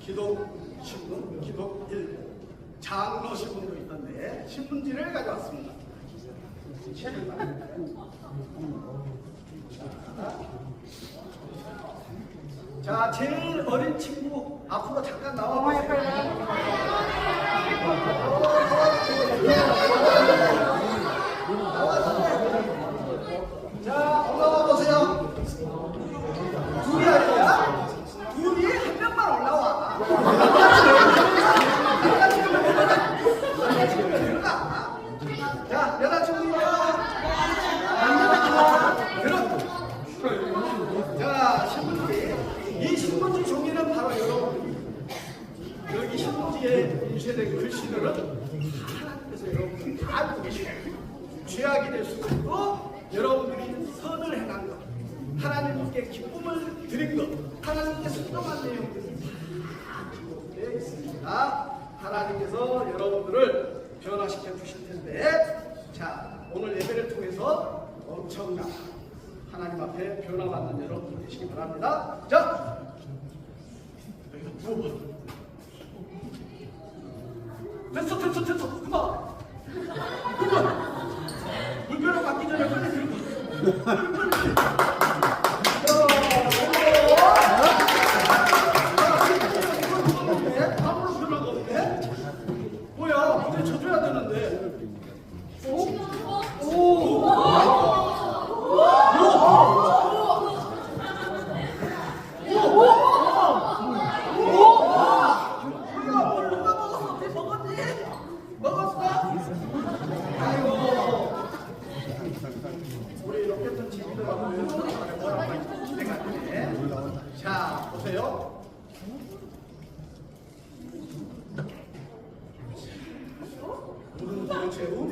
기독 신문, 기독 일보, 장로 신문도 있던데 신문지를 가져왔습니다. 자, 제일 어린 친구 앞으로 잠깐 나와 보세요. 자, 올라와 보세요. 둘이 아니야? 둘이 한 명만 올라와. 여자친구면 들어가. 자, 여자친구요. 들어. 자, 신문지. 이 신문지 종이는 바로 여러분. 여기 신문지에 인쇄된 글씨들은 하나님께서 여러분 다 알고 계시고 죄악이 될 수도 있고 여러분들이 선을 행한 것 하나님께 기쁨을 드린 것 하나님께 순종한 내용들이 다 기록되어 있습니다 하나님께서 여러분들을 변화시켜 주실 텐데 자 오늘 예배를 통해서 엄청난 하나님 앞에 변화받는 여러분 되시기 바랍니다. 자 됐어 됐어 됐어 그만. 그만. 물벼락 맞기 전에 빨리 들고. 아무런 져줘야 되는데 우리가 뭘 누가 먹었어? 내 먹었니? 먹었어? 아이고 우리 로켓은 친구들하고 뭐라고 기대가 되네 자 보세요 우리는 도대체 어디